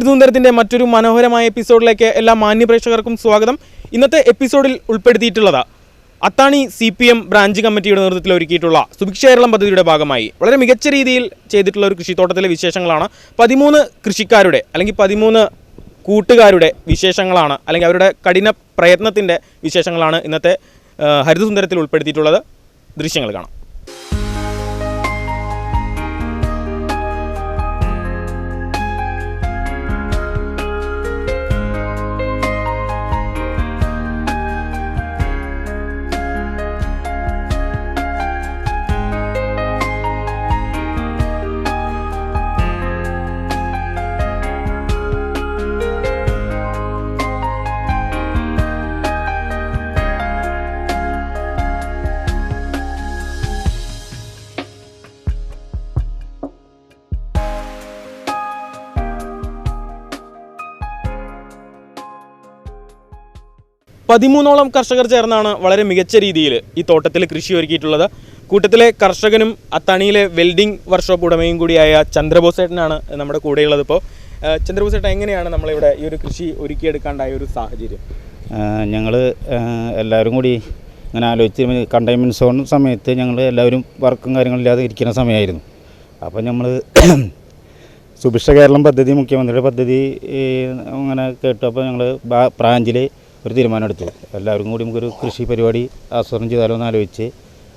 Spinner മറ്റൊരു മനോഹരമായ എപ്പിസോഡിലേക്ക് എല്ലാ മാന്യപ്രേക്ഷകർക്കും സ്വാഗതം. ഇന്നത്തെ എപ്പിസോഡിൽ ഉൾപ്പെടുത്തിയിട്ടുള്ളത് Athani C P M branch കമ്മിറ്റിയുടെ നേതൃത്വത്തിൽ ഒരുക്കിയിട്ടുള്ള സുഭിക്ഷ കേരളം പദ്ധതിയുടെ ഭാഗമായി വളരെ മികച്ച രീതിയിൽ ചെയ്തിട്ടുള്ള ഒരു കൃഷിത്തോട്ടത്തിലെ വിശേഷങ്ങളാണ്. പതിമൂന്ന് കൃഷിക്കാരുടെ അല്ലെങ്കിൽ പതിമൂന്ന് കൂട്ടുകാരുടെ വിശേഷങ്ങളാണ് അല്ലെങ്കിൽ അവരുടെ കഠിന പ്രയത്നത്തിന്റെ വിശേഷങ്ങളാണ് ഇന്നത്തെ ഹരിതസുന്ദരത്തിൽ ഉൾപ്പെടുത്തിയിട്ടുള്ളത്. ദൃശ്യങ്ങൾ കാണാം. പതിമൂന്നോളം കർഷകർ ചേർന്നാണ് വളരെ മികച്ച രീതിയിൽ ഈ തോട്ടത്തിൽ കൃഷി ഒരുക്കിയിട്ടുള്ളത്. കൂട്ടത്തിലെ കർഷകനും അത്താണിയിലെ വെൽഡിംഗ് വർക്ക്ഷോപ്പ് ഉടമയും കൂടിയായ ചന്ദ്രബോസേട്ടനാണ് നമ്മുടെ കൂടെയുള്ളത് ഇപ്പോൾ. ചന്ദ്രബോസേട്ടൻ എങ്ങനെയാണ് നമ്മളിവിടെ ഈ ഒരു കൃഷി ഒരുക്കിയെടുക്കാണ്ടായ ഒരു സാഹചര്യം? ഞങ്ങൾ എല്ലാവരും കൂടി ഇങ്ങനെ ആലോചിച്ച് കണ്ടെയ്ൻമെന്റ് സോൺ സമയത്ത് ഞങ്ങൾ എല്ലാവരും വർക്കും കാര്യങ്ങളില്ലാതെ ഇരിക്കുന്ന സമയമായിരുന്നു. അപ്പോൾ നമ്മൾ സുഭിക്ഷ കേരളം പദ്ധതി മുഖ്യമന്ത്രിയുടെ പദ്ധതി അങ്ങനെ കേട്ടപ്പോൾ ഞങ്ങൾ ബ്രാഞ്ചിൽ ഒരു തീരുമാനമെടുത്തു. എല്ലാവരും കൂടി നമുക്കൊരു കൃഷി പരിപാടി ആസൂത്രണം ചെയ്താലോ എന്ന് ആലോചിച്ച്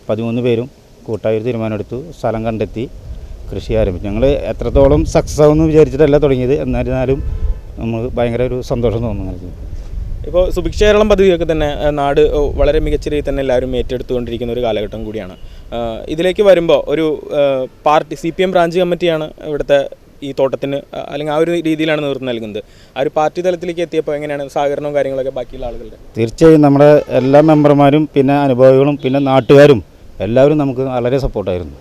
പതിമൂന്ന് പേരും കൂട്ടായ ഒരു തീരുമാനമെടുത്തു. സ്ഥലം കണ്ടെത്തി കൃഷി ആരംഭിച്ചു. ഞങ്ങൾ എത്രത്തോളം സക്സസ് ആവുമെന്ന് വിചാരിച്ചിട്ടല്ല തുടങ്ങിയത്. എന്നിരുന്നാലും നമുക്ക് ഭയങ്കര ഒരു സന്തോഷം തോന്നുന്നു ഇപ്പോൾ സുഭിക്ഷ കേരളം പദ്ധതിയൊക്കെ തന്നെ നാട് വളരെ മികച്ച രീതിയിൽ തന്നെ എല്ലാവരും ഏറ്റെടുത്തുകൊണ്ടിരിക്കുന്ന ഒരു കാലഘട്ടം കൂടിയാണ്. ഇതിലേക്ക് വരുമ്പോൾ ഒരു party C P M branch കമ്മിറ്റിയാണ് ഇവിടുത്തെ ഈ തോട്ടത്തിന് അല്ലെങ്കിൽ ആ ഒരു രീതിയിലാണ് നേതൃത്വം നൽകുന്നത്. ആ ഒരു പാർട്ടി തലത്തിലേക്ക് എത്തിയപ്പോൾ എങ്ങനെയാണ് സഹകരണവും കാര്യങ്ങളൊക്കെ ബാക്കിയുള്ള ആളുകളുടെ? തീർച്ചയായും നമ്മുടെ എല്ലാ മെമ്പർമാരും പിന്നെ അനുഭവികളും പിന്നെ നാട്ടുകാരും എല്ലാവരും നമുക്ക് വളരെ സപ്പോർട്ടായിരുന്നു.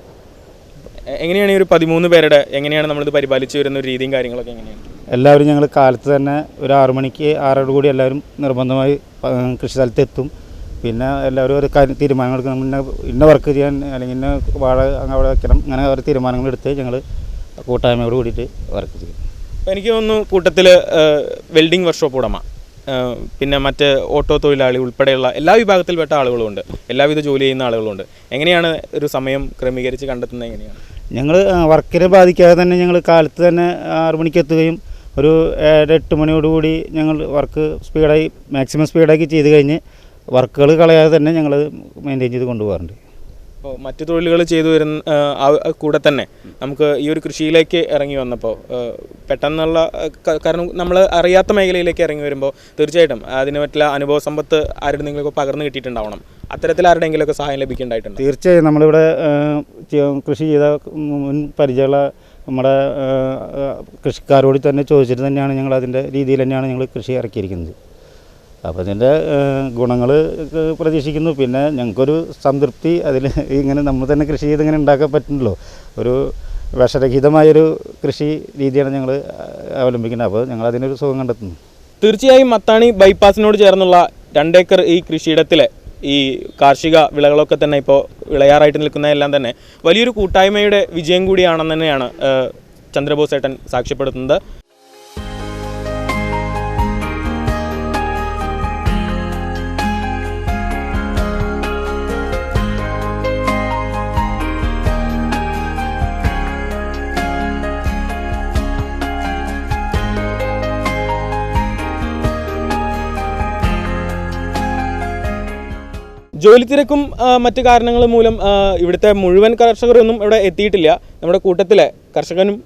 എങ്ങനെയാണ് ഈ ഒരു പതിമൂന്ന് പേരുടെ എങ്ങനെയാണ് നമ്മളിത് പരിപാലിച്ചു വരുന്ന ഒരു രീതിയും കാര്യങ്ങളൊക്കെ എങ്ങനെയാണ്? എല്ലാവരും ഞങ്ങൾ കാലത്ത് തന്നെ ഒരു ആറു മണിക്ക് ആറോട് കൂടി എല്ലാവരും നിർബന്ധമായി കൃഷി സ്ഥലത്ത് എത്തും. പിന്നെ എല്ലാവരും ഒരു കാര്യം തീരുമാനങ്ങൾ എടുക്കും ഇന്ന ഇന്ന വർക്ക് ചെയ്യാൻ അല്ലെങ്കിൽ ഇന്ന വാഴ അങ്ങനെ അവിടെ വെക്കണം അങ്ങനെ ഓരോ തീരുമാനങ്ങൾ എടുത്ത് ഞങ്ങൾ കൂട്ടായ്മയോട് കൂടിയിട്ട് വർക്ക് ചെയ്യും. എനിക്ക് തോന്നുന്നു കൂട്ടത്തിൽ വെൽഡിംഗ് വർക്ക്ഷോപ്പ് ഉടമ പിന്നെ മറ്റ് ഓട്ടോ തൊഴിലാളി ഉൾപ്പെടെയുള്ള എല്ലാ വിഭാഗത്തിൽപ്പെട്ട ആളുകളുമുണ്ട്. എല്ലാവിധ ജോലി ചെയ്യുന്ന ആളുകളുണ്ട് എങ്ങനെയാണ് ഒരു സമയം ക്രമീകരിച്ച് കണ്ടെത്തുന്നത് എങ്ങനെയാണ്? ഞങ്ങൾ വർക്കിനെ ബാധിക്കാതെ തന്നെ ഞങ്ങൾ കാലത്ത് തന്നെ ആറു മണിക്ക് എത്തുകയും ഒരു ഏഴ് എട്ട് മണിയോടുകൂടി ഞങ്ങൾ വർക്ക് സ്പീഡായി മാക്സിമം സ്പീഡാക്കി ചെയ്ത് കഴിഞ്ഞ് വർക്കുകൾ കളയാതെ തന്നെ ഞങ്ങൾ മെയിന്റെയിൻ ചെയ്ത് കൊണ്ടുപോകാറുണ്ട്. അപ്പോൾ മറ്റു തൊഴിലുകൾ ചെയ്തു വരുന്ന കൂടെ തന്നെ നമുക്ക് ഈ ഒരു കൃഷിയിലേക്ക് ഇറങ്ങി വന്നപ്പോൾ പെട്ടെന്നുള്ള കാരണം നമ്മൾ അറിയാത്ത മേഖലയിലേക്ക് ഇറങ്ങി വരുമ്പോൾ തീർച്ചയായിട്ടും അതിന് പറ്റുള്ള അനുഭവ സമ്പത്ത് ആരുടെ നിങ്ങൾക്ക് പകർന്നു കിട്ടിയിട്ടുണ്ടാവണം. അത്തരത്തിൽ ആരുടെയെങ്കിലുമൊക്കെ സഹായം ലഭിക്കേണ്ടതായിട്ടുണ്ട് തീർച്ചയായും നമ്മളിവിടെ കൃഷി ചെയ്ത മുൻ പരിചയമുള്ള നമ്മുടെ കൃഷിക്കാരോട് തന്നെ ചോദിച്ചിട്ട് തന്നെയാണ് ഞങ്ങൾ അതിന്റെ രീതിയിൽ തന്നെയാണ് ഞങ്ങൾ കൃഷി ഇറക്കിയിരിക്കുന്നത്. അപ്പോൾ അതിന്റെ ഗുണങ്ങൾ പ്രതീക്ഷിക്കുന്നു. പിന്നെ ഞങ്ങൾക്കൊരു സംതൃപ്തി അതിൽ ഇങ്ങനെ നമ്മൾ തന്നെ കൃഷി ചെയ്ത് ഇങ്ങനെ ഉണ്ടാക്കാൻ പറ്റുന്നല്ലോ ഒരു വിഷരഹിതമായൊരു കൃഷി രീതിയാണ് ഞങ്ങൾ അവലംബിക്കുന്നത്. അപ്പോൾ ഞങ്ങൾ അതിനൊരു സുഖം കണ്ടെത്തുന്നു. തീർച്ചയായും മത്താണി ബൈപ്പാസിനോട് ചേർന്നുള്ള രണ്ടേക്കർ ഈ കൃഷിയിടത്തിലെ ഈ കാർഷിക വിളകളൊക്കെ തന്നെ ഇപ്പോൾ വിളയാറായിട്ട് നിൽക്കുന്ന എല്ലാം തന്നെ വലിയൊരു കൂട്ടായ്മയുടെ വിജയം കൂടിയാണെന്ന് തന്നെയാണ് ചന്ദ്രബോസ് ഏട്ടൻ സാക്ഷ്യപ്പെടുത്തുന്നത്. ജോലി തിരക്കും മറ്റു കാരണങ്ങൾ മൂലം ഇവിടുത്തെ മുഴുവൻ കർഷകരൊന്നും ഇവിടെ എത്തിയിട്ടില്ല. നമ്മുടെ കൂട്ടത്തിലെ കർഷകനും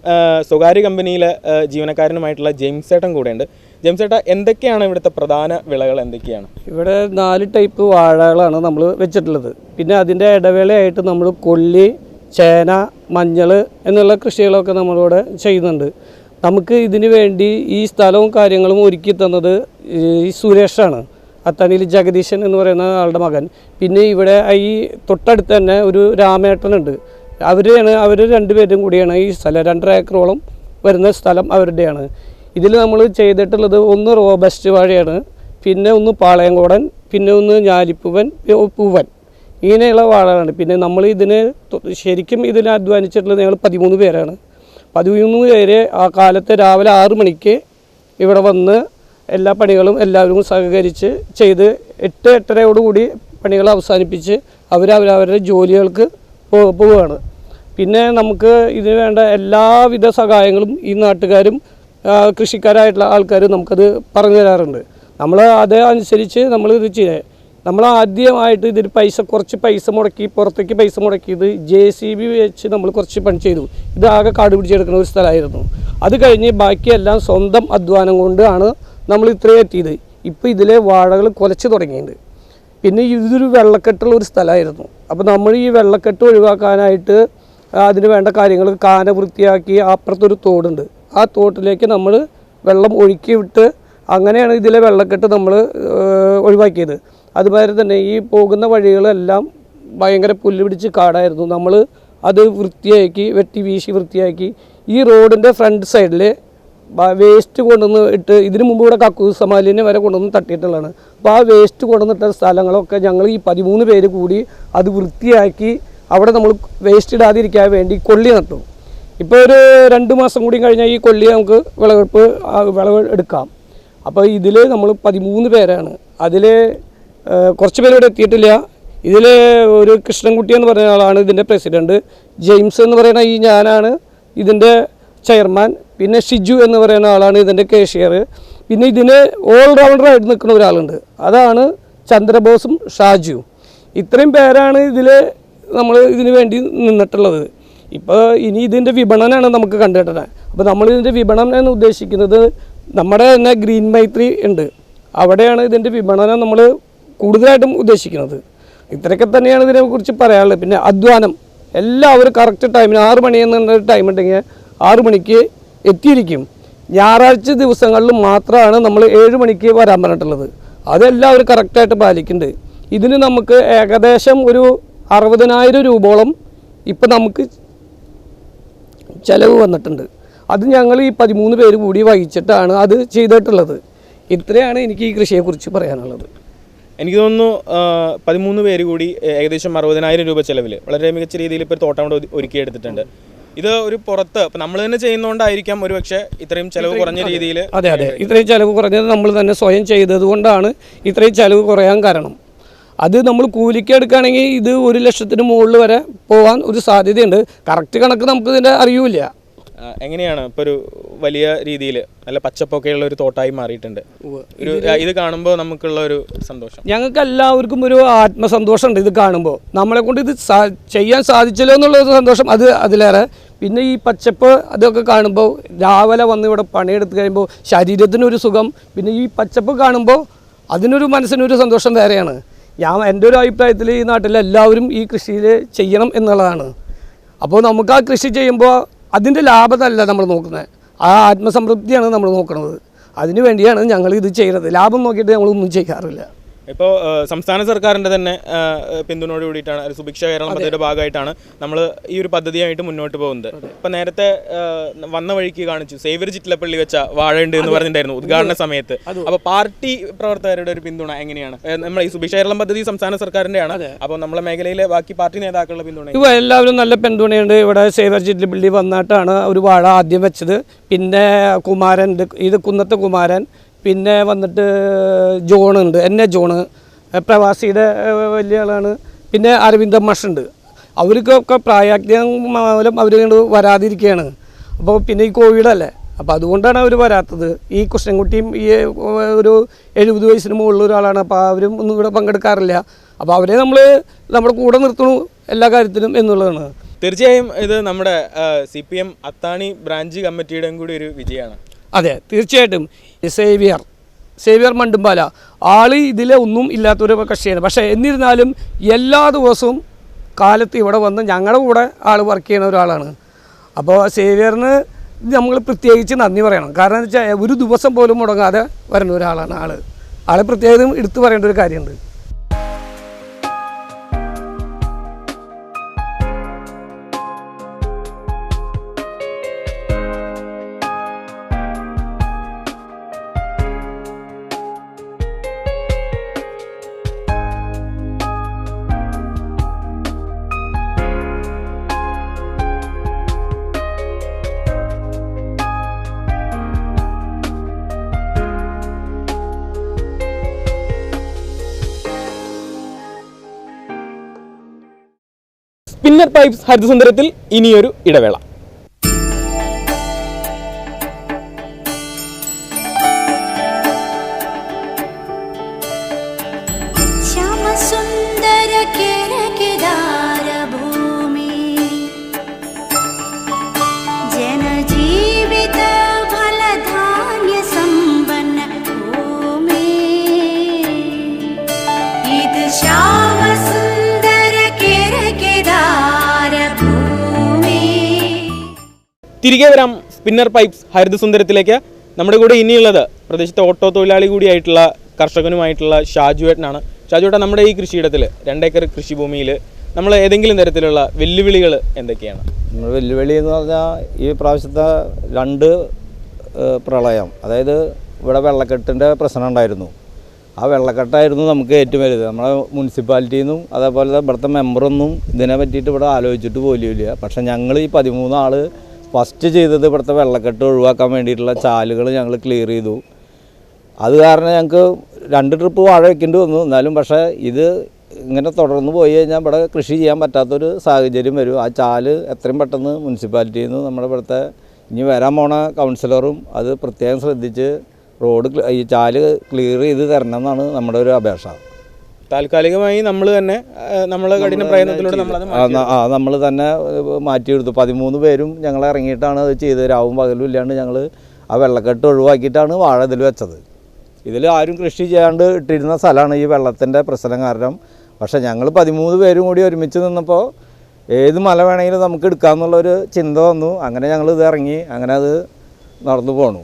സ്വകാര്യ കമ്പനിയിലെ ജീവനക്കാരനുമായിട്ടുള്ള ജെയിംസ് ഏട്ടൻ കൂടെയുണ്ട്. ജെയിംസ് ഏട്ടാ എന്തൊക്കെയാണ് ഇവിടുത്തെ പ്രധാന വിളകൾ എന്തൊക്കെയാണ്? ഇവിടെ നാല് ടൈപ്പ് വാഴകളാണ് നമ്മൾ വെച്ചിട്ടുള്ളത്. പിന്നെ അതിന്റെ ഇടവേളയായിട്ട് നമ്മൾ കൊള്ളി ചേന മഞ്ഞൾ എന്നുള്ള കൃഷികളൊക്കെ നമ്മളിവിടെ ചെയ്യുന്നുണ്ട്. നമുക്ക് ഇതിനു വേണ്ടി ഈ സ്ഥലവും കാര്യങ്ങളും ഒരുക്കി തന്നത് ഈ സുരേഷാണ്. അത്താണിയിൽ ജഗദീശൻ എന്ന് പറയുന്ന ആളുടെ മകൻ. പിന്നെ ഇവിടെ ഈ തൊട്ടടുത്ത് തന്നെ ഒരു രാമേട്ടനുണ്ട്. അവരെയാണ് അവർ രണ്ടുപേരും കൂടിയാണ് ഈ സ്ഥലം രണ്ടര ഏക്കറോളം വരുന്ന സ്ഥലം അവരുടെയാണ്. ഇതിൽ നമ്മൾ ചെയ്തിട്ടുള്ളത് ഒന്ന് റോബസ്റ്റ് വാഴയാണ് പിന്നെ ഒന്ന് പാളയംകോടൻ പിന്നെ ഒന്ന് ഞാലിപ്പൂവൻ പൂവൻ. ഇങ്ങനെയുള്ള വാഴകളാണ്. പിന്നെ നമ്മൾ ഇതിന് ശരിക്കും ഇതിന് അധ്വാനിച്ചിട്ടുള്ളത് ഞങ്ങൾ പതിമൂന്ന് പേരാണ്. പതിമൂന്ന് പേര് ആ കാലത്ത് രാവിലെ ആറ് മണിക്ക് ഇവിടെ വന്ന് എല്ലാ പണികളും എല്ലാവരും സഹകരിച്ച് ചെയ്ത് എട്ട് എട്ടരയോടുകൂടി പണികൾ അവസാനിപ്പിച്ച് അവരവരവരുടെ ജോലികൾക്ക് പോവുകയാണ്. പിന്നെ നമുക്ക് ഇതിന് വേണ്ട എല്ലാവിധ സഹായങ്ങളും ഈ നാട്ടുകാരും കൃഷിക്കാരായിട്ടുള്ള ആൾക്കാരും നമുക്കത് പറഞ്ഞു തരാറുണ്ട്. നമ്മൾ അത് അനുസരിച്ച് നമ്മൾ ഇത് ചെയ്യുക നമ്മൾ ആദ്യമായിട്ട് ഇതിൽ പൈസ കുറച്ച് പൈസ മുടക്കി പുറത്തേക്ക് പൈസ മുടക്കിയത് ജെ സി ബി വെച്ച് നമ്മൾ കുറച്ച് പണി ചെയ്തു. ഇതാകെ കാട് പിടിച്ചെടുക്കുന്ന ഒരു സ്ഥലമായിരുന്നു. അത് കഴിഞ്ഞ് ബാക്കിയെല്ലാം സ്വന്തം അധ്വാനം കൊണ്ടാണ് നമ്മൾ ഇത്രയും എത്തിയത് ഇപ്പോൾ ഇതിലെ വാഴകൾ കുലച്ച് തുടങ്ങിയിട്ടുണ്ട്. പിന്നെ ഇതൊരു വെള്ളക്കെട്ടുള്ള ഒരു സ്ഥലമായിരുന്നു. അപ്പോൾ നമ്മൾ ഈ വെള്ളക്കെട്ട് ഒഴിവാക്കാനായിട്ട് അതിന് വേണ്ട കാര്യങ്ങൾ കാന വൃത്തിയാക്കി അപ്പുറത്തൊരു തോടുണ്ട്. ആ തോട്ടിലേക്ക് നമ്മൾ വെള്ളം ഒഴുക്കി വിട്ട് അങ്ങനെയാണ് ഇതിലെ വെള്ളക്കെട്ട് നമ്മൾ ഒഴിവാക്കിയത്. അതുപോലെ തന്നെ ഈ പോകുന്ന വഴികളെല്ലാം ഭയങ്കര പുല്ല് പിടിച്ച് കാടായിരുന്നു. നമ്മൾ അത് വൃത്തിയാക്കി വെട്ടി വീശി വൃത്തിയാക്കി ഈ റോഡിന്റെ ഫ്രണ്ട് സൈഡിൽ വേസ്റ്റ് കൊണ്ടുവന്ന് ഇട്ട് ഇതിനു മുമ്പ് ഇവിടെ കക്കൂസ് മാലിന്യം വരെ കൊണ്ടുവന്ന് തട്ടിയിട്ടുള്ളതാണ്. അപ്പോൾ ആ വേസ്റ്റ് കൊണ്ടുവന്നിട്ട സ്ഥലങ്ങളൊക്കെ ഞങ്ങൾ ഈ പതിമൂന്ന് പേര് കൂടി അത് വൃത്തിയാക്കി അവിടെ നമ്മൾ വേസ്റ്റ് ഇടാതിരിക്കാൻ വേണ്ടി കൊള്ളി നട്ടു. ഇപ്പോൾ ഒരു രണ്ട് മാസം കൂടി കഴിഞ്ഞാൽ ഈ കൊള്ളി നമുക്ക് വിളവെടുപ്പ് വിളവ് എടുക്കാം. അപ്പോൾ ഇതിൽ നമ്മൾ പതിമൂന്ന് പേരാണ്. അതിൽ കുറച്ച് പേര് ഇവിടെ എത്തിയിട്ടില്ല. ഇതിൽ ഒരു കൃഷ്ണൻകുട്ടി എന്ന് പറയുന്ന ആളാണ് ഇതിന്റെ പ്രസിഡന്റ് ജെയിംസ് എന്ന് പറയുന്ന ഈ ഞാനാണ് ഇതിന്റെ ചെയർമാൻ. പിന്നെ ഷിജു എന്ന് പറയുന്ന ആളാണ് ഇതിന്റെ കേഷ്യർ പിന്നെ ഇതിന് ഓൾ റൗണ്ടറായിട്ട് നിൽക്കുന്ന ഒരാളുണ്ട്. അതാണ് ചന്ദ്രബോസും ഷാജുവും. ഇത്രയും പേരാണ് ഇതിൽ നമ്മൾ ഇതിനു വേണ്ടി നിന്നിട്ടുള്ളത്. ഇപ്പോൾ ഇനി ഇതിന്റെ വിപണനമാണ് നമുക്ക് കണ്ടിട്ടുള്ളത് അപ്പോൾ നമ്മൾ ഇതിന്റെ വിപണനം എന്ന് ഉദ്ദേശിക്കുന്നത് നമ്മുടെ തന്നെ ഗ്രീൻ മൈത്രി ഉണ്ട്. അവിടെയാണ് ഇതിന്റെ വിപണനം നമ്മൾ കൂടുതലായിട്ടും ഉദ്ദേശിക്കുന്നത്. ഇത്രയൊക്കെ തന്നെയാണ് ഇതിനെക്കുറിച്ച് പറയാനുള്ളത്. പിന്നെ അധ്വാനം. എല്ലാവരും കറക്റ്റ് ടൈമിന് ആറ് മണി എന്നുള്ള ടൈം ഉണ്ടെങ്കിൽ ആറ് മണിക്ക് എത്തിയിരിക്കും. ഞായറാഴ്ച ദിവസങ്ങളിൽ മാത്രമാണ് നമ്മൾ ഏഴ് മണിക്ക് വരാൻ പറഞ്ഞിട്ടുള്ളത്. അതെല്ലാം അവർ കറക്റ്റായിട്ട് പാലിക്കുന്നുണ്ട്. ഇതിന് നമുക്ക് ഏകദേശം ഒരു അറുപതിനായിരം രൂപയോളം ഇപ്പം നമുക്ക് ചിലവ് വന്നിട്ടുണ്ട്. അത് ഞങ്ങൾ ഈ പതിമൂന്ന് പേര് കൂടി വഹിച്ചിട്ടാണ് അത് ചെയ്തിട്ടുള്ളത്. ഇത്രയാണ് എനിക്ക് ഈ കൃഷിയെക്കുറിച്ച് പറയാനുള്ളത്. എനിക്ക് തോന്നുന്നു പതിമൂന്ന് പേര് കൂടി ഏകദേശം അറുപതിനായിരം രൂപ ചിലവിൽ വളരെ മികച്ച രീതിയിൽ ഇപ്പോൾ തോട്ടം ഒരുക്കിയെടുത്തിട്ടുണ്ട്. ഇത് ഒരു പുറത്ത് നമ്മൾ തന്നെ ചെയ്യുന്നതുകൊണ്ടായിരിക്കാം ഒരു പക്ഷേ ഇത്രയും ചെലവ് കുറഞ്ഞ രീതിയിൽ അതെ അതെ. ഇത്രയും ചെലവ് കുറഞ്ഞത് നമ്മൾ തന്നെ സ്വയം ചെയ്തത് കൊണ്ടാണ് ഇത്രയും ചെലവ് കുറയാൻ കാരണം. അത് നമ്മൾ കൂലിക്ക് എടുക്കുകയാണെങ്കിൽ ഇത് ഒരു ലക്ഷത്തിന് മുകളിൽ വരെ പോകാൻ ഒരു സാധ്യതയുണ്ട്. കറക്റ്റ് കണക്ക് നമുക്ക് ഇതിന്റെ അറിയൂല എങ്ങനെയാണ്? ഇപ്പോൾ ഒരു വലിയ രീതിയിൽ നല്ല പച്ചപ്പൊക്കെയുള്ള ഒരു തോട്ടായി മാറിയിട്ടുണ്ട്. ഒരു ഇത് കാണുമ്പോൾ നമുക്കുള്ള ഒരു സന്തോഷം. ഞങ്ങൾക്ക് എല്ലാവർക്കും ഒരു ആത്മസന്തോഷമുണ്ട് ഇത് കാണുമ്പോൾ നമ്മളെ കൊണ്ട് ഇത് ചെയ്യാൻ സാധിച്ചല്ലോ എന്നുള്ള ഒരു സന്തോഷം അത് അതിലേറെ പിന്നെ ഈ പച്ചപ്പ് അതൊക്കെ കാണുമ്പോൾ രാവിലെ വന്ന് ഇവിടെ പണിയെടുത്ത് കഴിയുമ്പോൾ ശരീരത്തിനൊരു സുഖം. പിന്നെ ഈ പച്ചപ്പ് കാണുമ്പോൾ അതിനൊരു മനസ്സിനൊരു സന്തോഷം വേറെയാണ്. ഞാൻ എന്റെ ഒരു അഭിപ്രായത്തിൽ ഈ നാട്ടിൽ എല്ലാവരും ഈ കൃഷിയിൽ ചെയ്യണം എന്നുള്ളതാണ്. അപ്പോൾ നമുക്ക് ആ കൃഷി ചെയ്യുമ്പോൾ അതിന്റെ ലാഭമല്ല നമ്മൾ നോക്കുന്നത്. ആ ആത്മസംതൃപ്തിയാണ് നമ്മൾ നോക്കുന്നത്. അതിനു വേണ്ടിയാണ് ഞങ്ങൾ ഇത് ചെയ്യുന്നത്. ലാഭം നോക്കിയിട്ട് ഞങ്ങളൊന്നും ചെയ്യാറില്ല. ഇപ്പോൾ സംസ്ഥാന സർക്കാരിന്റെ തന്നെ പിന്തുണയോട് കൂടിയിട്ടാണ് ഒരു സുഭിക്ഷ കേരളം പദ്ധതിയുടെ ഭാഗമായിട്ടാണ് നമ്മൾ ഈ ഒരു പദ്ധതിയായിട്ട് മുന്നോട്ട് പോകുന്നത്. ഇപ്പം നേരത്തെ വന്ന വഴിക്ക് കാണിച്ചു സേവ്യർ ചിറ്റിലപ്പള്ളി വെച്ച വാഴയുണ്ട് എന്ന് പറഞ്ഞിട്ടുണ്ടായിരുന്നു ഉദ്ഘാടന സമയത്ത്. അപ്പോൾ പാർട്ടി പ്രവർത്തകരുടെ ഒരു പിന്തുണ എങ്ങനെയാണ്? നമ്മൾ ഈ സുഭിക്ഷ കേരളം പദ്ധതി സംസ്ഥാന സർക്കാരിന്റെയാണ് അപ്പോൾ നമ്മളെ മേഖലയിലെ ബാക്കി പാർട്ടി നേതാക്കളുടെ പിന്തുണ ഇവ എല്ലാവരും നല്ല പിന്തുണയുണ്ട്. ഇവിടെ സേവർ ചിറ്റിലപ്പള്ളി വന്നിട്ടാണ് ഒരു വാഴ ആദ്യം വെച്ചത്. പിന്നെ കുമാരൻ ഇത് കുന്നത്തെ കുമാരൻ പിന്നെ വന്നിട്ട് ജോണുണ്ട് എൻ എ ജോണ്. പ്രവാസിയുടെ വലിയ ആളാണ്. പിന്നെ അരവിന്ദ മഷുണ്ട്. അവർക്കൊക്കെ പ്രായാജ്ഞം മൂലം അവർ വരാതിരിക്കുകയാണ് അപ്പോൾ പിന്നെ ഈ കോവിഡല്ലേ അപ്പോൾ അതുകൊണ്ടാണ് അവർ വരാത്തത്. ഈ കൃഷ്ണൻകുട്ടിയും ഈ ഒരു എഴുപത് വയസ്സിന് മുകളിൽ ഒരാളാണ്. അപ്പോൾ അവരും ഒന്നും ഇവിടെ പങ്കെടുക്കാറില്ല. അപ്പോൾ അവരെ നമ്മൾ നമ്മുടെ കൂടെ നിർത്തണു എല്ലാ കാര്യത്തിലും എന്നുള്ളതാണ്. തീർച്ചയായും ഇത് നമ്മുടെ C P M Athani branch കമ്മിറ്റിയുടെയും കൂടി ഒരു വിജയമാണ്. അതെ തീർച്ചയായിട്ടും. Xavier Xavier മണ്ടുമ്പാല. ആൾ ഇതിലെ ഒന്നും ഇല്ലാത്തൊരു കക്ഷിയാണ്. പക്ഷേ എന്നിരുന്നാലും എല്ലാ ദിവസവും കാലത്ത് ഇവിടെ വന്ന് ഞങ്ങളുടെ കൂടെ ആൾ വർക്ക് ചെയ്യുന്ന ഒരാളാണ്. അപ്പോൾ സേവിയറിന് നമ്മൾ പ്രത്യേകിച്ച് നന്ദി പറയണം. കാരണം എന്ന് വെച്ചാൽ ഒരു ദിവസം പോലും മുടങ്ങാതെ വരുന്ന ഒരാളാണ് ആൾ ആളെ പ്രത്യേകം എടുത്തു പറയേണ്ട ഒരു കാര്യമുണ്ട്. പൈപ്സ് ഹരിതസുന്ദരത്തിൽ ഇനിയൊരു ഇടവേള. തിരികെ വരാം സ്പിന്നർ പൈപ്സ് ഹരിതസുന്ദരത്തിലേക്ക്. നമ്മുടെ കൂടെ ഇനിയുള്ളത് പ്രദേശത്തെ ഓട്ടോ തൊഴിലാളി കൂടിയായിട്ടുള്ള കർഷകനുമായിട്ടുള്ള ഷാജുവേട്ടനാണ് ഷാജുവേട്ടൻ നമ്മുടെ ഈ കൃഷിയിടത്തിൽ രണ്ടേക്കർ കൃഷിഭൂമിയിൽ നമ്മൾ ഏതെങ്കിലും തരത്തിലുള്ള വെല്ലുവിളികൾ എന്തൊക്കെയാണ്? നമ്മൾ വെല്ലുവിളി എന്ന് പറഞ്ഞാൽ ഈ പ്രാവശ്യത്തെ രണ്ട് പ്രളയം അതായത് ഇവിടെ വെള്ളക്കെട്ടിന്റെ പ്രശ്നം ഉണ്ടായിരുന്നു. ആ വെള്ളക്കെട്ടായിരുന്നു നമുക്ക് ഏറ്റവും വലുത്. നമ്മുടെ മുനിസിപ്പാലിറ്റിയിൽ നിന്നും അതേപോലെ ഇവിടുത്തെ മെമ്പറൊന്നും ഇതിനെ പറ്റിയിട്ട് ഇവിടെ ആലോചിച്ചിട്ട് പോലും ഇല്ല പക്ഷേ ഞങ്ങൾ ഈ പതിമൂന്നാൾ ഫസ്റ്റ് ചെയ്തത് ഇവിടുത്തെ വെള്ളക്കെട്ട് ഒഴിവാക്കാൻ വേണ്ടിയിട്ടുള്ള ചാലുകൾ ഞങ്ങൾ ക്ലിയർ ചെയ്തു. അത് കാരണം ഞങ്ങൾക്ക് രണ്ട് ട്രിപ്പ് വാഴ വയ്ക്കേണ്ടി വന്നു. എന്നാലും പക്ഷേ ഇത് ഇങ്ങനെ തുടർന്ന് പോയി കഴിഞ്ഞാൽ ഇവിടെ കൃഷി ചെയ്യാൻ പറ്റാത്തൊരു സാഹചര്യം വരും. ആ ചാൽ എത്രയും പെട്ടെന്ന് മുനിസിപ്പാലിറ്റിയിൽ നിന്ന് നമ്മുടെ ഇവിടുത്തെ ഇനി വരാൻ പോണ കൗൺസിലറും അത് പ്രത്യേകം ശ്രദ്ധിച്ച് റോഡ് ഈ ചാൽ ക്ലിയർ ചെയ്ത് തരണം എന്നാണ് നമ്മുടെ ഒരു അപേക്ഷ. താൽക്കാലികമായി നമ്മൾ തന്നെ നമ്മളെ കഠിന പ്രയത്നത്തിലൂടെ നമ്മൾ ആ നമ്മൾ തന്നെ മാറ്റിയെടുത്തു. പതിമൂന്ന് പേരും ഞങ്ങൾ ഇറങ്ങിയിട്ടാണ് അത് ചെയ്തത്. രാവും പകലും ഇല്ലാണ്ട് ഞങ്ങൾ ആ വെള്ളക്കെട്ട് ഒഴിവാക്കിയിട്ടാണ് വാഴ ഇതിൽ വെച്ചത്. ഇതിൽ ആരും കൃഷി ചെയ്യാണ്ട് ഇട്ടിരുന്ന സ്ഥലമാണ് ഈ വെള്ളത്തിന്റെ പ്രശ്നം കാരണം. പക്ഷേ ഞങ്ങൾ പതിമൂന്ന് പേരും കൂടി ഒരുമിച്ച് നിന്നപ്പോൾ ഏത് മല വേണമെങ്കിലും നമുക്ക് എടുക്കാമെന്നുള്ളൊരു ചിന്ത വന്നു. അങ്ങനെ ഞങ്ങൾ ഇത് ഇറങ്ങി അങ്ങനെ അത് നടന്നു പോണു.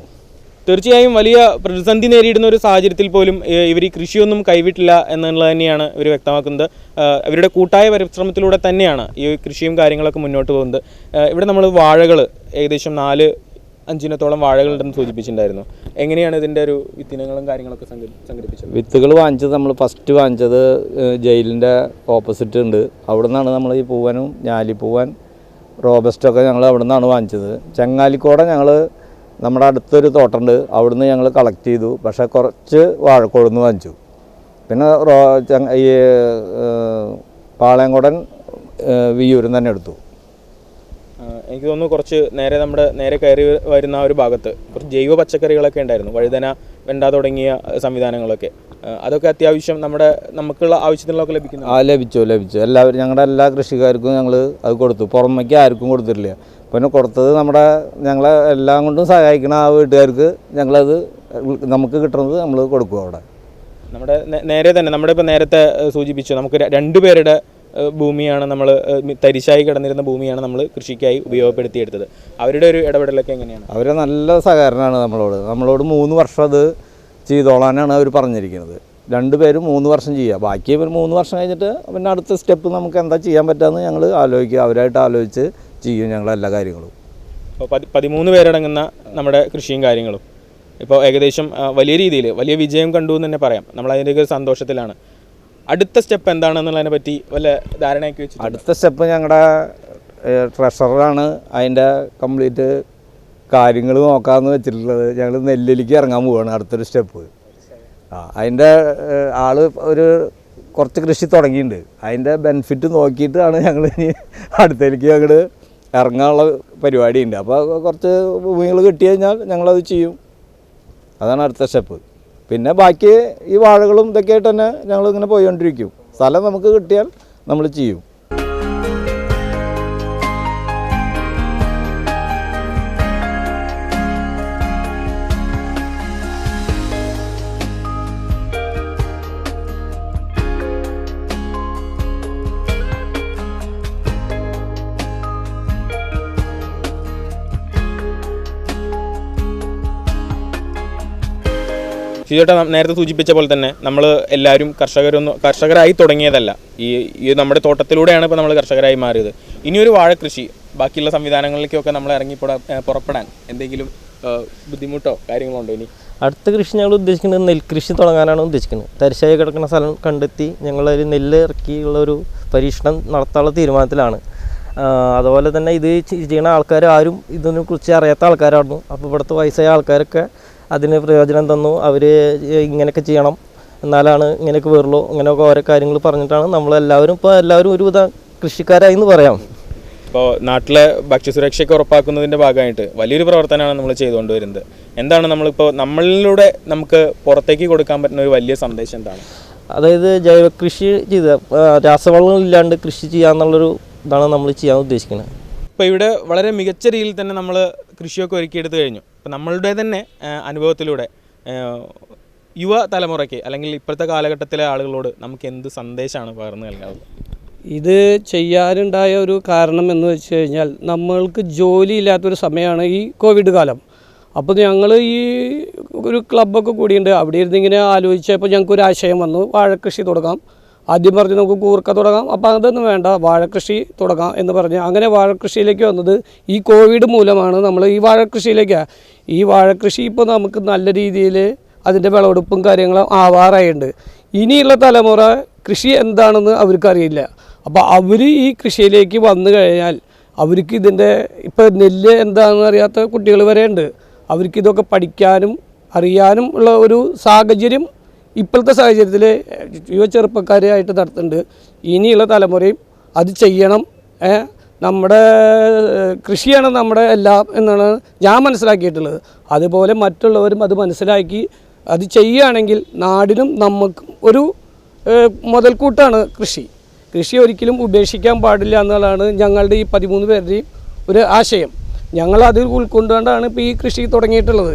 തീർച്ചയായും വലിയ പ്രതിസന്ധി നേരിടുന്ന ഒരു സാഹചര്യത്തിൽ പോലും ഇവർ ഈ കൃഷിയൊന്നും കൈവിട്ടില്ല എന്നുള്ളത് തന്നെയാണ് ഇവർ വ്യക്തമാക്കുന്നത്. ഇവരുടെ കൂട്ടായ പരിശ്രമത്തിലൂടെ തന്നെയാണ് ഈ കൃഷിയും കാര്യങ്ങളൊക്കെ മുന്നോട്ട് പോകുന്നത്. ഇവിടെ നമ്മൾ വാഴകൾ ഏകദേശം നാല് അഞ്ചിനത്തോളം വാഴകളുണ്ടെന്ന് സൂചിപ്പിച്ചിട്ടുണ്ടായിരുന്നു. എങ്ങനെയാണ് ഇതിന്റെ ഒരു വിത്തിനങ്ങളും കാര്യങ്ങളൊക്കെ സംഘ- സംഘടിപ്പിച്ചത്? വിത്തുകൾ വാങ്ങിച്ചത് നമ്മൾ ഫസ്റ്റ് വാങ്ങിച്ചത് ജയിലിന്റെ ഓപ്പോസിറ്റ് ഉണ്ട്. അവിടെ നിന്നാണ് നമ്മൾ ഈ പൂവനും ഞാലിപ്പൂവൻ റോബസ്റ്റൊക്കെ ഞങ്ങൾ അവിടെ നിന്നാണ് വാങ്ങിച്ചത്. ചങ്ങാലിക്കോടെ ഞങ്ങൾ നമ്മുടെ അടുത്തൊരു തോട്ടമുണ്ട് അവിടുന്ന് ഞങ്ങൾ കളക്ട് ചെയ്തു. പക്ഷേ കുറച്ച് വാഴക്കൊഴുന്ന് വാങ്ങിച്ചു. പിന്നെ റോ ഈ പാളയംകുടൻ വിയൂരും തന്നെ എടുത്തു. എനിക്ക് തോന്നുന്നു കുറച്ച് നേരെ നമ്മുടെ നേരെ കയറി വരുന്ന ആ ഒരു ഭാഗത്ത് കുറച്ച് ജൈവ പച്ചക്കറികളൊക്കെ ഉണ്ടായിരുന്നു. വഴുതന വെണ്ട തുടങ്ങിയ സംവിധാനങ്ങളൊക്കെ. അതൊക്കെ അത്യാവശ്യം നമ്മുടെ നമുക്കുള്ള ആവശ്യത്തിനുള്ളതൊക്കെ ലഭിക്കുന്നു ആ ലഭിച്ചു ലഭിച്ചു. എല്ലാവരും ഞങ്ങളുടെ എല്ലാ കൃഷിക്കാർക്കും ഞങ്ങൾ അത് കൊടുത്തു. പുറമേക്ക് ആർക്കും കൊടുത്തിട്ടില്ല. പിന്നെ കൊടുത്തത് നമ്മുടെ ഞങ്ങളെ എല്ലാം കൊണ്ടും സഹായിക്കുന്ന ആ വീട്ടുകാർക്ക് ഞങ്ങളത് നമുക്ക് കിട്ടുന്നത് നമ്മൾ കൊടുക്കും അവിടെ. നമ്മുടെ നേരെ തന്നെ നമ്മുടെ ഇപ്പോൾ നേരത്തെ സൂചിപ്പിച്ചു നമുക്ക് രണ്ടു പേരുടെ ഭൂമിയാണ് നമ്മൾ തരിശായി കിടന്നിരുന്ന ഭൂമിയാണ് നമ്മൾ കൃഷിക്കായി ഉപയോഗപ്പെടുത്തിയെടുത്തത്. അവരുടെ ഒരു ഇടപെടലൊക്കെ എങ്ങനെയാണ്? അവർ നല്ല സഹകരണമാണ് നമ്മളോട്. നമ്മളോട് മൂന്ന് വർഷം അത് ചെയ്തോളാനാണ് അവർ പറഞ്ഞിരിക്കുന്നത്. രണ്ടുപേരും മൂന്ന് വർഷം ചെയ്യുക. ബാക്കി ഇവർ മൂന്ന് വർഷം കഴിഞ്ഞിട്ട് പിന്നെ അടുത്ത സ്റ്റെപ്പ് നമുക്ക് എന്താ ചെയ്യാൻ പറ്റാന്ന് ഞങ്ങൾ ആലോചിക്കുക. അവരായിട്ട് ആലോചിച്ച് ചെയ്യും ഞങ്ങൾ എല്ലാ കാര്യങ്ങളും. പതിമൂന്ന് പേരടങ്ങുന്ന നമ്മുടെ കൃഷിയും കാര്യങ്ങളും. ഇപ്പോൾ ഏകദേശം വലിയ രീതിയിൽ വലിയ വിജയം കണ്ടു എന്ന് തന്നെ പറയാം. നമ്മൾ അതിന്റെയൊക്കെ സന്തോഷത്തിലാണ്. അടുത്ത സ്റ്റെപ്പ് എന്താണെന്നുള്ളതിനെ പറ്റി വല്ല ധാരണയൊക്കെ വെച്ചു അടുത്ത സ്റ്റെപ്പ് ഞങ്ങളുടെ ട്രഷററാണ് അതിന്റെ കംപ്ലീറ്റ് കാര്യങ്ങൾ നോക്കാമെന്ന് വെച്ചിട്ടുള്ളത്. ഞങ്ങൾ നെല്ലിലേക്ക് ഇറങ്ങാൻ പോവുകയാണ് അടുത്തൊരു സ്റ്റെപ്പ്. ആ അതിന്റെ ആൾ ഒരു കുറച്ച് കൃഷി തുടങ്ങിയിട്ടുണ്ട്. അതിന്റെ ബെനിഫിറ്റ് നോക്കിയിട്ടാണ് ഞങ്ങൾ ഇനി അടുത്തേക്ക് ഞങ്ങൾ ഇറങ്ങാനുള്ള പരിപാടിയുണ്ട്. അപ്പോൾ കുറച്ച് ഭൂമികൾ കിട്ടി കഴിഞ്ഞാൽ ഞങ്ങളത് ചെയ്യും. അതാണ് അടുത്ത സ്റ്റെപ്പ്. പിന്നെ ബാക്കി ഈ വാഴകളും ഇതൊക്കെ ആയിട്ട് തന്നെ ഞങ്ങൾ ഇങ്ങനെ പോയിക്കൊണ്ടിരിക്കും സ്ഥലം നമുക്ക് കിട്ടിയാൽ നമ്മൾ ചെയ്യും. ഷിജോട്ട നേരത്തെ സൂചിപ്പിച്ച പോലെ തന്നെ നമ്മൾ എല്ലാവരും കർഷകരൊന്നും കർഷകരായി തുടങ്ങിയതല്ല. ഈ ഈ നമ്മുടെ തോട്ടത്തിലൂടെയാണ് ഇപ്പോൾ നമ്മൾ കർഷകരായി മാറിയത്. ഇനിയൊരു കൃഷി ബാക്കിയുള്ള സംവിധാനങ്ങളിലേക്കൊക്കെ നമ്മൾ ഇറങ്ങി പുറ- ഏ, പുറപ്പെടാൻ എന്തെങ്കിലും ബുദ്ധിമുട്ടോ കാര്യങ്ങളോ ഉണ്ടോ ഇനി? അടുത്ത കൃഷി ഞങ്ങൾ ഉദ്ദേശിക്കുന്നത് നെൽകൃഷി തുടങ്ങാനാണ് ഉദ്ദേശിക്കുന്നത്. തരിശായി കിടക്കുന്ന സ്ഥലം കണ്ടെത്തി ഞങ്ങളൊരു നെല്ല് ഇറക്കിയുള്ള ഒരു പരീക്ഷണം നടത്താനുള്ള തീരുമാനത്തിലാണ്. അതുപോലെ തന്നെ ഇത് ചെയ്യുന്ന ആൾക്കാർ ആരും ഇതിനെക്കുറിച്ച് അറിയാത്ത ആൾക്കാരായിരുന്നു. അപ്പോൾ ഇവിടുത്തെ വയസ്സായ ആൾക്കാരൊക്കെ അതിന് പ്രയോജനം തന്നു. അവർ ഇങ്ങനെയൊക്കെ ചെയ്യണം. എന്നാലാണ് ഇങ്ങനെയൊക്കെ വരുള്ളൂ. ഇങ്ങനെയൊക്കെ ഓരോ കാര്യങ്ങൾ പറഞ്ഞിട്ടാണ് നമ്മളെല്ലാവരും ഇപ്പോൾ എല്ലാവരും ഒരുവിധം കൃഷിക്കാരായി എന്ന് പറയാം. ഇപ്പോൾ നാട്ടിലെ ഭക്ഷ്യസുരക്ഷയൊക്കെ ഉറപ്പാക്കുന്നതിന്റെ ഭാഗമായിട്ട് വലിയൊരു പ്രവർത്തനമാണ് നമ്മൾ ചെയ്തുകൊണ്ട് വരുന്നത്. എന്താണ് നമ്മളിപ്പോൾ നമ്മളിലൂടെ നമുക്ക് പുറത്തേക്ക് കൊടുക്കാൻ പറ്റുന്ന ഒരു വലിയ സന്ദേശം എന്താണ്? അതായത് ജൈവ കൃഷി ചെയ്ത രാസവളങ്ങൾ ഇല്ലാണ്ട് കൃഷി ചെയ്യാന്നുള്ളൊരു ഇതാണ് നമ്മൾ ചെയ്യാൻ ഉദ്ദേശിക്കുന്നത്. ഇപ്പോൾ ഇവിടെ വളരെ മികച്ച രീതിയിൽ തന്നെ നമ്മൾ കൃഷിയൊക്കെ ഒരുക്കിയെടുത്ത് കഴിഞ്ഞു. അപ്പോൾ നമ്മളുടെ തന്നെ അനുഭവത്തിലൂടെ യുവ തലമുറയ്ക്ക് അല്ലെങ്കിൽ ഇപ്പോഴത്തെ കാലഘട്ടത്തിലെ ആളുകളോട് നമുക്ക് എന്ത് സന്ദേശമാണ് പകർന്നു നൽകാവുന്നത്? ഇത് ചെയ്യാനുണ്ടായ ഒരു കാരണം എന്ന് വെച്ച് കഴിഞ്ഞാൽ നമ്മൾക്ക് ജോലി ഇല്ലാത്തൊരു സമയമാണ് ഈ കോവിഡ് കാലം. അപ്പോൾ ഞങ്ങൾ ഈ ഒരു ക്ലബ്ബൊക്കെ കൂടിയുണ്ട്. അവിടെ ഇരുന്ന് ഇങ്ങനെ ആലോചിച്ചപ്പോൾ ഞങ്ങൾക്ക് ഒരു ആശയം വന്നു. വാഴക്കൃഷി തുടങ്ങാം. ആദ്യം പറഞ്ഞ് നമുക്ക് കൂർക്ക തുടങ്ങാം. അപ്പോൾ അതൊന്നും വേണ്ട. വാഴക്കൃഷി തുടങ്ങാം എന്ന് പറഞ്ഞ് അങ്ങനെ വാഴക്കൃഷിയിലേക്ക് വന്നത് ഈ കോവിഡ് മൂലമാണ്. നമ്മൾ ഈ വാഴക്കൃഷിയിലേക്കാണ് ഈ വാഴക്കൃഷി ഇപ്പോൾ നമുക്ക് നല്ല രീതിയിൽ അതിന്റെ വിളവെടുപ്പും കാര്യങ്ങളും ആവാറായിട്ടുണ്ട് ഇനിയുള്ള തലമുറ കൃഷി എന്താണെന്ന് അവർക്കറിയില്ല. അപ്പോൾ അവർ ഈ കൃഷിയിലേക്ക് വന്നു കഴിഞ്ഞാൽ അവർക്ക് ഇതിന്റെ ഇപ്പോൾ നെല്ല് എന്താണെന്ന് അറിയാത്ത കുട്ടികൾ വരെ ഉണ്ട്. പഠിക്കാനും അറിയാനും ഉള്ള ഒരു സാഹചര്യം ഇപ്പോഴത്തെ സാഹചര്യത്തിൽ യുവ ചെറുപ്പക്കാരായിട്ട് നടത്തുന്നുണ്ട്. ഇനിയുള്ള തലമുറയും അത് ചെയ്യണം നമ്മുടെ കൃഷിയാണ് നമ്മുടെ എല്ലാം എന്നാണ് ഞാൻ മനസ്സിലാക്കിയിട്ടുള്ളത്. അതുപോലെ മറ്റുള്ളവരും അത് മനസ്സിലാക്കി അത് ചെയ്യുകയാണെങ്കിൽ നാടിനും നമുക്കും ഒരു മുതൽക്കൂട്ടാണ് കൃഷി. കൃഷി ഒരിക്കലും ഉപേക്ഷിക്കാൻ പാടില്ല എന്നുള്ളതാണ് ഞങ്ങളുടെ ഈ പതിമൂന്ന് പേരുടെയും ഒരു ആശയം. ഞങ്ങൾ ഉൾക്കൊണ്ടുകൊണ്ടാണ് ഇപ്പോൾ ഈ കൃഷി തുടങ്ങിയിട്ടുള്ളത്.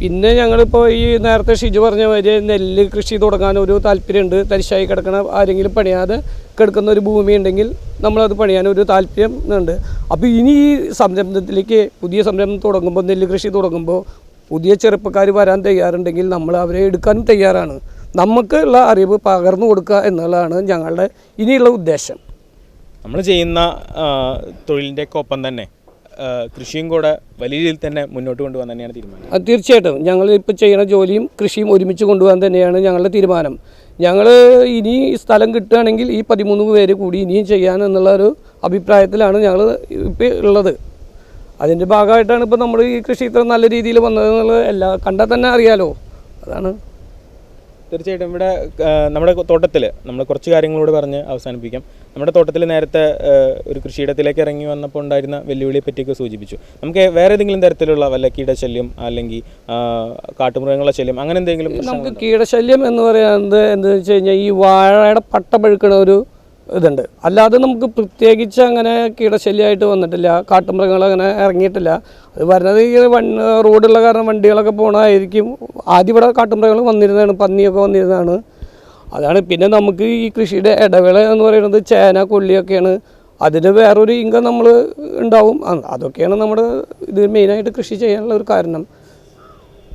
പിന്നെ ഞങ്ങളിപ്പോൾ ഈ നേരത്തെ ഷിജു പറഞ്ഞ മാതിരി നെല്ല് കൃഷി തുടങ്ങാൻ ഒരു താല്പര്യമുണ്ട്. തരിശായി കിടക്കണ ആരെങ്കിലും പണിയാതെ കിടക്കുന്ന ഒരു ഭൂമി ഉണ്ടെങ്കിൽ നമ്മളത് പണിയാൻ ഒരു താല്പര്യം ഉണ്ട്. അപ്പോൾ ഇനി ഈ സംരംഭത്തിലേക്ക് പുതിയ സംരംഭം തുടങ്ങുമ്പോൾ നെല്ല് കൃഷി തുടങ്ങുമ്പോൾ പുതിയ ചെറുപ്പക്കാർ വരാൻ തയ്യാറുണ്ടെങ്കിൽ നമ്മൾ അവരെ എടുക്കാനും തയ്യാറാണ്. നമുക്കുള്ള അറിവ് പകർന്നു കൊടുക്കുക എന്നുള്ളതാണ് ഞങ്ങളുടെ ഇനിയുള്ള ഉദ്ദേശം. നമ്മൾ ചെയ്യുന്ന തൊഴിലിന്റെയൊക്കെ ഒപ്പം തന്നെ കൃഷിയും കൂടെ വലിയ രീതിയിൽ തന്നെ മുന്നോട്ട് കൊണ്ടുപോകാൻ തന്നെയാണ് തീരുമാനം. തീർച്ചയായിട്ടും. ഞങ്ങൾ ഇപ്പോൾ ചെയ്യുന്ന ജോലിയും കൃഷിയും ഒരുമിച്ച് കൊണ്ടുപോകാൻ തന്നെയാണ് ഞങ്ങളുടെ തീരുമാനം. ഞങ്ങൾ ഇനി സ്ഥലം കിട്ടുകയാണെങ്കിൽ ഈ പതിമൂന്ന് പേര് കൂടി ഇനിയും ചെയ്യാൻ എന്നുള്ള ഒരു അഭിപ്രായത്തിലാണ് ഞങ്ങൾ ഇപ്പോൾ ഉള്ളത്. അതിന്റെ ഭാഗമായിട്ടാണ് ഇപ്പോൾ നമ്മൾ ഈ കൃഷി ഇത്ര നല്ല രീതിയിൽ വന്നത് എന്നുള്ളത് എല്ലാ കണ്ടാൽ തന്നെ അറിയാലോ. അതാണ് തീർച്ചയായിട്ടും ഇവിടെ നമ്മുടെ തോട്ടത്തിൽ നമ്മൾ കുറച്ച് കാര്യങ്ങളോട് പറഞ്ഞ് അവസാനിപ്പിക്കാം. നമ്മുടെ തോട്ടത്തിൽ നേരത്തെ ഒരു കൃഷിയിടത്തിലേക്ക് ഇറങ്ങി വന്നപ്പോൾ ഉണ്ടായിരുന്ന വെല്ലുവിളിയെ പറ്റിയൊക്കെ സൂചിപ്പിച്ചു. നമുക്ക് വേറെ ഏതെങ്കിലും തരത്തിലുള്ള വല്ല കീടശല്യം അല്ലെങ്കിൽ കാട്ടുമൃഗങ്ങളുടെ ശല്യം അങ്ങനെ എന്തെങ്കിലും നമുക്ക് കീടശല്യം എന്ന് പറയുന്നത് എന്താണെന്ന് വെച്ച് കഴിഞ്ഞാൽ ഈ വാഴയുടെ പട്ട പഴുക്കണ ഒരു ഇതുണ്ട്. അല്ലാതെ നമുക്ക് പ്രത്യേകിച്ച് അങ്ങനെ കീടശല്യമായിട്ട് വന്നിട്ടില്ല കാട്ടുമൃഗങ്ങൾ അങ്ങനെ ഇറങ്ങിയിട്ടില്ല. അത് വരുന്നത് ഈ വൺ റോഡുള്ള കാരണം വണ്ടികളൊക്കെ പോകണമായിരിക്കും ആദ്യം ഇവിടെ കാട്ടുമൃഗങ്ങൾ വന്നിരുന്നതാണ് പന്നിയൊക്കെ വന്നിരുന്നതാണ്. അതാണ് പിന്നെ നമുക്ക് ഈ കൃഷിയുടെ ഇടവേള എന്ന് പറയുന്നത് ചേന കൊള്ളിയൊക്കെയാണ്. അതിന് വേറൊരു ഇൻകം നമ്മൾ ഉണ്ടാവും. അതൊക്കെയാണ് നമ്മുടെ ഇത് മെയിനായിട്ട് കൃഷി ചെയ്യാനുള്ള ഒരു കാരണം.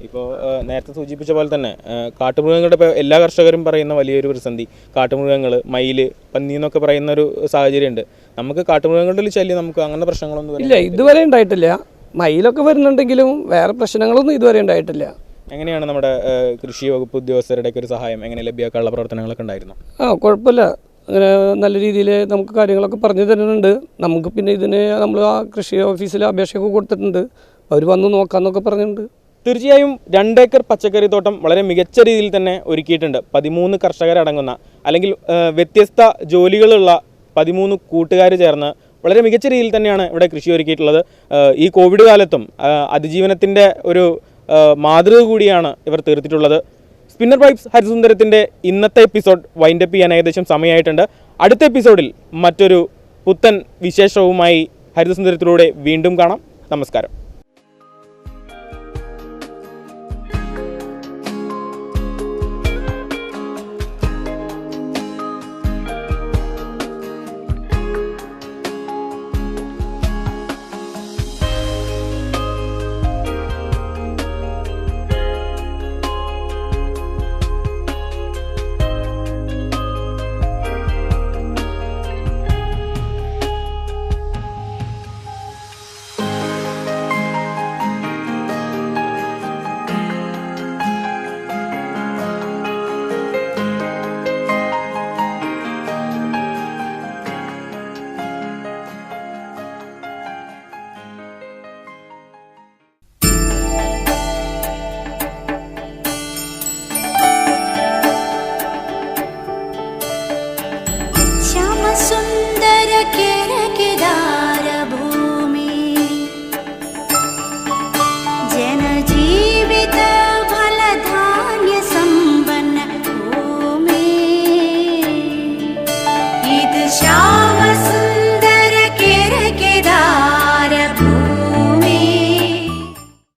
ഇപ്പോൾ നേരത്തെ സൂചിപ്പിച്ച പോലെ തന്നെ കാട്ടുമൃഗങ്ങളുടെ ഇപ്പോൾ എല്ലാ കർഷകരും പറയുന്ന വലിയൊരു പ്രതിസന്ധി കാട്ടുമൃഗങ്ങൾ മയിൽ പന്നി എന്നൊക്കെ പറയുന്ന ഒരു സാഹചര്യമുണ്ട്. നമുക്ക് കാട്ടുമൃഗങ്ങളുടെ ഒരു ശല്യം നമുക്ക് അങ്ങനെ പ്രശ്നങ്ങളൊന്നും ഇല്ല ഇതുവരെ ഉണ്ടായിട്ടില്ല. മയിലൊക്കെ വരുന്നുണ്ടെങ്കിലും വേറെ പ്രശ്നങ്ങളൊന്നും ഇതുവരെ ഉണ്ടായിട്ടില്ല. എങ്ങനെയാണ് നമ്മുടെ കൃഷി വകുപ്പ് ഉദ്യോഗസ്ഥരുടെ ഒരു സഹായം? എങ്ങനെ ലഭ്യമാക്കാനുള്ള പ്രവർത്തനങ്ങളൊക്കെ ഉണ്ടായിരുന്നു? ആ കുഴപ്പമില്ല. അങ്ങനെ നല്ല രീതിയിൽ നമുക്ക് കാര്യങ്ങളൊക്കെ പറഞ്ഞു തരുന്നുണ്ട്. നമുക്ക് പിന്നെ ഇതിന് നമ്മൾ ആ കൃഷി ഓഫീസിൽ അപേക്ഷയൊക്കെ കൊടുത്തിട്ടുണ്ട്. അവർ വന്ന് നോക്കാമെന്നൊക്കെ പറഞ്ഞിട്ടുണ്ട്. തീർച്ചയായും രണ്ടേക്കർ പച്ചക്കറി തോട്ടം വളരെ മികച്ച രീതിയിൽ തന്നെ ഒരുക്കിയിട്ടുണ്ട്. പതിമൂന്ന് കർഷകരടങ്ങുന്ന അല്ലെങ്കിൽ വ്യത്യസ്ത ജോലികളുള്ള പതിമൂന്ന് കൂട്ടുകാർ ചേർന്ന് വളരെ മികച്ച രീതിയിൽ തന്നെയാണ് ഇവിടെ കൃഷി ഒരുക്കിയിട്ടുള്ളത്. ഈ കോവിഡ് കാലത്തും അതിജീവനത്തിന്റെ ഒരു മാതൃക കൂടിയാണ് ഇവർ തീർത്തിട്ടുള്ളത്. സ്പിന്നർ പൈപ്സ് ഹരിസുന്ദരത്തിന്റെ ഇന്നത്തെ എപ്പിസോഡ് വൈൻഡപ്പ് ചെയ്യാൻ ഏകദേശം സമയമായിട്ടുണ്ട്. അടുത്ത എപ്പിസോഡിൽ മറ്റൊരു പുത്തൻ വിശേഷവുമായി ഹരിതസുന്ദരത്തിലൂടെ വീണ്ടും കാണാം. നമസ്കാരം.